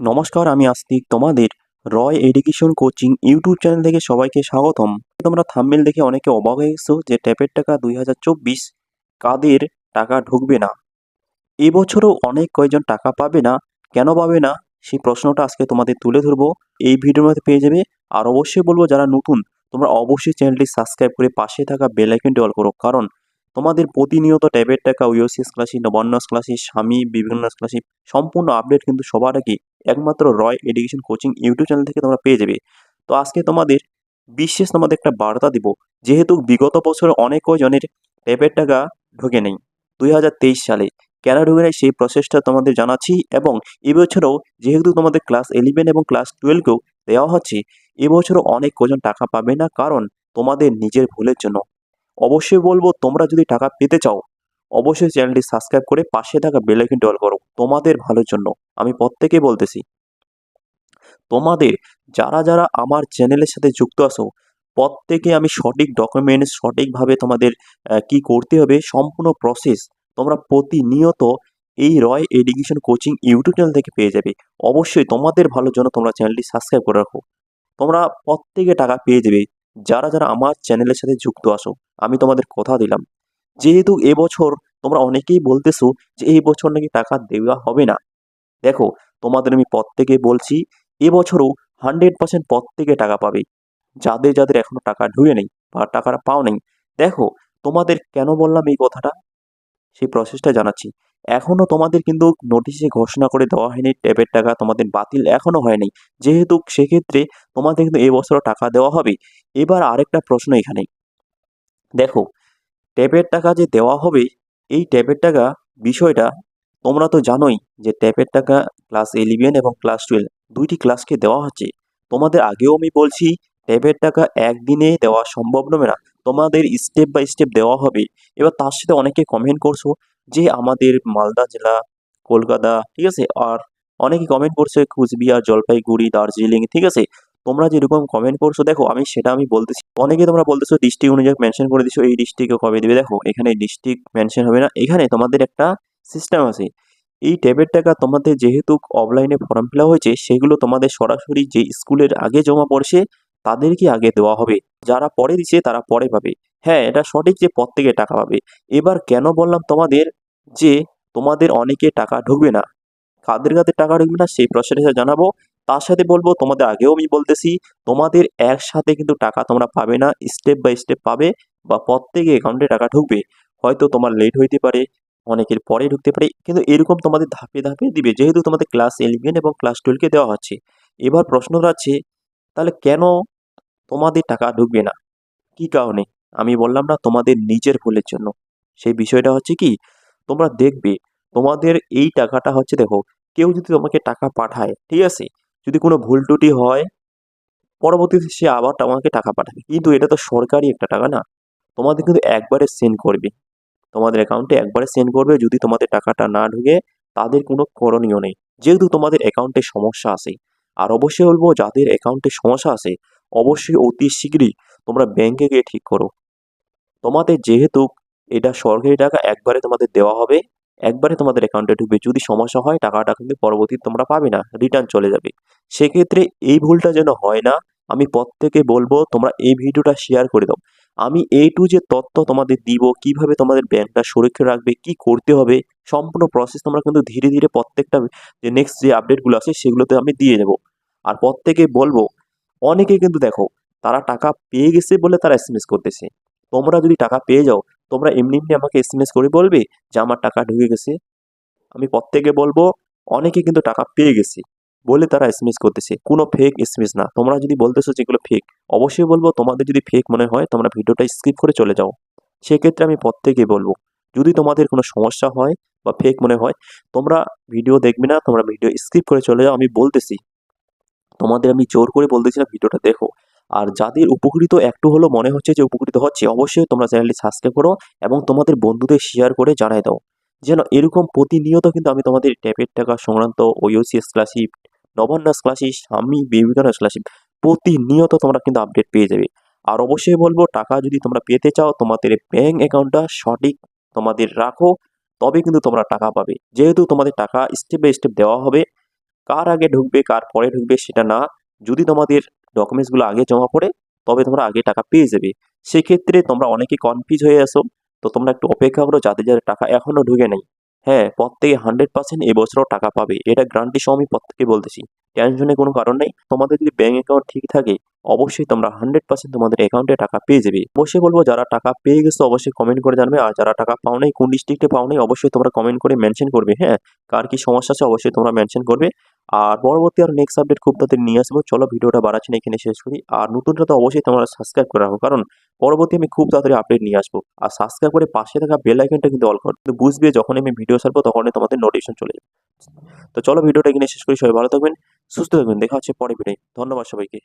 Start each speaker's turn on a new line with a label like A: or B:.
A: নমস্কার, আমি আস্তিক তোমাদের Roy education coaching YouTube channel থেকে সবাইকে স্বাগতম। তোমরা থাম্বেল দেখে অনেকে অবাক হয়ে গেছো যে ট্যাপের টাকা দুই হাজার চব্বিশ কাদের টাকা ঢুকবে না? এবছরও অনেক কয়জন টাকা পাবে না? কেন পাবে না? সেই প্রশ্নটা আজকে তোমাদের তুলে ধরবো। এই ভিডিওর মধ্যে পেয়ে যাবে। আর অবশ্যই বলব, যারা নতুন, তোমরা অবশ্যই চ্যানেলটি সাবস্ক্রাইব করে পাশে থাকা বেল আইকনটি অল করো। কারণ তোমাদের প্রতিনিয়ত ট্যাবের টাকা ওইওসিএস ক্লাসি নবান্ন ক্লাসি, স্বামী, বিভিন্ন ক্লাসি, সম্পূর্ণ আপডেট কিন্তু সবার আগে একমাত্র Roy education coaching YouTube channel থেকে তোমরা পেয়ে যাবে। তো আজকে তোমাদের বিশেষ তোমাদের একটা বার্তা দিব, যেহেতু বিগত বছর অনেক কয়জনের ট্যাবের টাকা ঢুকে নেই, দুই হাজার তেইশ সালে। কেন ঢুকে নেই সেই প্রসেসটা তোমাদের জানাচ্ছি এবং এবছরও যেহেতু তোমাদের ক্লাস ইলেভেন এবং ক্লাস টুয়েলভকেও দেওয়া হচ্ছে এবছরও অনেক কজন টাকা পাবে না কারণ তোমাদের নিজের ভুলের জন্য। অবশ্যই বলব, তোমরা যদি টাকা পেতে চাও, অবশ্যই চ্যানেলটি সাবস্ক্রাইব করে পাশে থাকা বেল আইকনটি অল করো। তোমাদের ভালোর জন্য। আমি প্রত্যেকে বলতেছি, তোমাদের যারা যারা আমার চ্যানেলের সাথে যুক্ত আছো, প্রত্যেকে আমি সঠিক ডকুমেন্টস সঠিকভাবে তোমাদের কি করতে হবে, সম্পূর্ণ প্রসেস তোমরা প্রতিনিয়ত এই Roy education coaching YouTube channel থেকে পেয়ে যাবে। অবশ্যই তোমাদের ভালোর জন্য তোমরা চ্যানেলটি সাবস্ক্রাইব করে রাখো। তোমরা প্রত্যেকে টাকা পেয়ে যাবে। যারা যারা আমার চ্যানেলের সাথে যুক্ত আসো আমি তোমাদের কথা দিলাম। যেহেতু এবছর তোমরা অনেকেই বলতেছো যে এই বছর নাকি টাকা দেওয়া হবে না। দেখো, তোমাদের আমি প্রত্যেকে বলছি এবছরও হান্ড্রেড পার্সেন্ট প্রত্যেকে টাকা পাবে। যাদের যাদের এখনও টাকা ঢুয়ে নেই বা টাকাটা পাও নেই। দেখো, তোমাদের কেন বললাম এই কথাটা? সেই প্রসেসটা জানাচ্ছি। এখনও তোমাদের কিন্তু নোটিশে ঘোষণা করে দেওয়া হয়নি ট্যাবের টাকা তোমাদের বাতিল এখনও হয়নি। যেহেতু সেক্ষেত্রে তোমাদের কিন্তু এবছরও টাকা দেওয়া হবে। এবার আরেকটা প্রশ্ন এখানে। দেখো ট্যাবের টাকা যে দেওয়া হবে, এই ট্যাবের টাকা বিষয়টা তোমরা তো জানোই যে ট্যাবের টাকা ক্লাস ইলেভেন এবং ক্লাস টুয়েলভ দুইটি ক্লাসকে দেওয়া হচ্ছে। তোমাদের আগেও আমি বলছি ট্যাবের টাকা একদিনে দেওয়া সম্ভব নবে না। তোমাদের স্টেপ বাই স্টেপ দেওয়া হবে। এবার তার সাথে অনেকে কমেন্ট করছ যে আমাদের মালদা জেলা, কলকাতা, ঠিক আছে? আর অনেকে কমেন্ট করছে কুচবিহার, জলপাইগুড়ি, দার্জিলিং, ঠিক আছে? তোমরা যেরকম কমেন্ট করছ, দেখো, আমি সেটা আমি বলতেছি। অনেকে তোমরা বলতেছো ডিস্ট্রিক্ট অনুযায়ী মেনশন করে দিছো, এই ডিস্ট্রিক্টে কবে দেবে? দেখো, এখানে ডিস্ট্রিক্ট মেনশন হবে না। এখানে তোমাদের একটা সিস্টেম আছে। এই ট্যাবের টাকা তোমাদের যেহেতু অফলাইনে ফর্ম ফিল হয়েছে, সেগুলো তোমাদের সরাসরি যে স্কুলের আগে জমা পড়ছে, তাদেরকে আগে দেওয়া হবে। যারা পরে দিচ্ছে, তারা পরে পাবে। হ্যাঁ এটা সঠিক যে প্রত্যেকে টাকা পাবে। এবার কেন বললাম তোমাদের যে তোমাদের অনেকে টাকা ঢুকবে না? কাদের কাদের টাকা ঢুকবে না, সেই প্রসেসটা জানাব। তার সাথে বলব, তোমাদের আগেও আমি বলতেছি, তোমাদের একসাথে কিন্তু টাকা তোমরা পাবে না স্টেপ বাই স্টেপ পাবে বা প্রত্যেকে অ্যাকাউন্টে টাকা ঢুকবে। হয়তো তোমার লেট হইতে পারে, অনেকের পরে ঢুকতে পারে, কিন্তু এরকম তোমাদের ধাপে ধাপে দিবে। যেহেতু তোমাদের ক্লাস ইলেভেন এবং ক্লাস টুয়েলভকে দেওয়া হচ্ছে। এবার প্রশ্ন আছে তাহলে কেন তোমাদের টাকা ঢুকবে না। কি কারণে? আমি বললাম না তোমাদের নিজের ভুলের জন্য। সেই বিষয়টা হচ্ছে কি, তোমরা দেখবে, তোমাদের এই টাকাটা হচ্ছে দেখো, কেউ যদি তোমাকে টাকা পাঠায়, ঠিক আছে? যদি কোনো ভুল ত্রুটি হয়, পরবর্তীতে সে আবার তোমাকে টাকা পাঠাবে। কিন্তু এটা তো সরকারি একটা টাকা না। তোমাদের কিন্তু একবারে সেন্ড করবে। তোমাদের অ্যাকাউন্টে একবারে সেন্ড করবে, যদি তোমাদের টাকাটা না ঢুকে, তাদের কোনো করণীয় নেই। যেহেতু তোমাদের অ্যাকাউন্টে সমস্যা আছে। আর অবশ্যই বলব, যাদের অ্যাকাউন্টে সমস্যা আছে অবশ্যই অতি শীঘ্রই তোমরা ব্যাংকে গিয়ে ঠিক করো। তোমাদের যেহেতু এটা সরকারি টাকা, একবারে তোমাদের দেওয়া হবে, একবারে তোমাদের অ্যাকাউন্টে ঢুকবে। যদি সমস্যা হয়, টাকাটা কিন্তু পরবর্তীতে তোমরা পাবে না রিটার্ন চলে যাবে। সেক্ষেত্রে এই ভুলটা যেন হয় না, আমি প্রত্যেকে বলব, তোমরা এই ভিডিওটা শেয়ার করে দাও। আমি এই টু যে তথ্য তোমাদের দিব, কীভাবে তোমাদের ব্যাংকটা সুরক্ষিত রাখবে, কি করতে হবে, সম্পূর্ণ প্রসেস তোমরা কিন্তু ধীরে ধীরে প্রত্যেকটা যে নেক্সট যে আপডেটগুলো আছে, সেগুলোতে আমি দিয়ে দেবো। আর প্রত্যেকে বলব অনেকে কিন্তু দেখো, তারা টাকা পেয়ে গেছে বলে তারা এসএমএস করতেছে। তোমরা যদি টাকা পেয়ে যাও, তোমরা এমনি এমনি আমাকে এসএমএস করে বলবে যে আমার টাকা ঢুকে গেছে। আমি প্রত্যেকে বলব, অনেকে কিন্তু টাকা পেয়ে গেছে বলে তারা এসএমএস করতেছে। কোনো ফেক এসএমএস না। তোমরা যদি বলতেছো যেগুলো ফেক অবশ্যই বলব, তোমাদের যদি ফেক মনে হয়, তোমরা ভিডিওটা স্কিপ করে চলে যাও। সেক্ষেত্রে আমি প্রত্যেকে বলব, যদি তোমাদের কোনো সমস্যা হয় বা ফেক মনে হয়, তোমরা ভিডিও দেখবে না, তোমরা ভিডিও স্কিপ করে চলে যাও। আমি বলতেছি তোমাদের আমি জোর করে বলতেছি না ভিডিওটা দেখো। আর যাদের উপকৃত একটু হলেও মনে হচ্ছে যে উপকৃত হচ্ছে, অবশ্যই তোমরা চ্যানেলটি সাবস্ক্রাইব করো এবং তোমাদের বন্ধুদের শেয়ার করে জানাই দাও। যেন এরকম প্রতিনিয়ত কিন্তু আমি তোমাদের ট্যাপের টাকা সংক্রান্ত ওইওসিএস scholarship Nabanna scholarship Swami Vivekananda scholarship প্রতিনিয়ত তোমরা কিন্তু আপডেট পেয়ে যাবে। আর অবশ্যই বলব, টাকা যদি তোমরা পেতে চাও, তোমাদের ব্যাঙ্ক অ্যাকাউন্টটা সঠিক তোমাদের রাখো তবে কিন্তু তোমরা টাকা পাবে। যেহেতু তোমাদের টাকা স্টেপ বাই স্টেপ দেওয়া হবে কার আগে ঢুকবে, কার পরে ঢুকবে সেটা না। যদি তোমাদের ডকুমেন্টসগুলো আগে জমা পড়ে, তবে তোমরা আগে টাকা পেয়ে যাবে। সেক্ষেত্রে তোমরা অনেকে কনফিউজ হয়ে আসো। তো তোমরা একটু অপেক্ষা করো, যাদের যাদের টাকা এখনও ঢুকে নেই। হ্যাঁ প্রত্যেকে হান্ড্রেড পার্সেন্ট এবছরও টাকা পাবে। এটা গ্যারান্টি সহ আমি প্রত্যেকে বলতেছি। টেনশনের কোনো কারণ নেই। তোমাদের যদি ব্যাঙ্ক অ্যাকাউন্ট ঠিক থাকে, অবশ্যই তোমরা হান্ড্রেড পার্সেন্ট তোমাদের অ্যাকাউন্টে টাকা পেয়ে যাবে। অবশ্যই বলব, যারা টাকা পেয়ে গেছো, অবশ্যই কমেন্ট করে জানবে। আর যারা টাকা পাও নাই, কোন ডিস্ট্রিক্টে পাও নাই, অবশ্যই তোমরা কমেন্ট করে মেনশন করবে। হ্যাঁ কার কি সমস্যা আছে, অবশ্যই তোমরা মেনশন করবে। আর পরবর্তী আর নেক্সট আপডেট খুব তাদের নিয়ে আসব। চলো ভিডিওটা বাড়াচ্ছি না, এখানে শেষ করি। আর নতুনটা তো অবশ্যই তোমরা সাবস্ক্রাইব করে রাখো, কারণ পরবর্তী আমি খুব তাড়াতাড়ি আপডেট নিয়ে আসব। আর সাবস্ক্রাইব করে পাশে থাকা বেল আইকনটা কিন্তু অল করো কিন্তু বুঝবে যখন আমি ভিডিও ছাড়বো, তখনই তোমাদের নোটিফিকেশন চলে যাবে। তো চলো ভিডিওটা এখানে শেষ করি। সবাই ভালো থাকবেন, সুস্থ থাকবেন। দেখা হচ্ছে পরে ভিডিও ধন্যবাদ সবাইকে।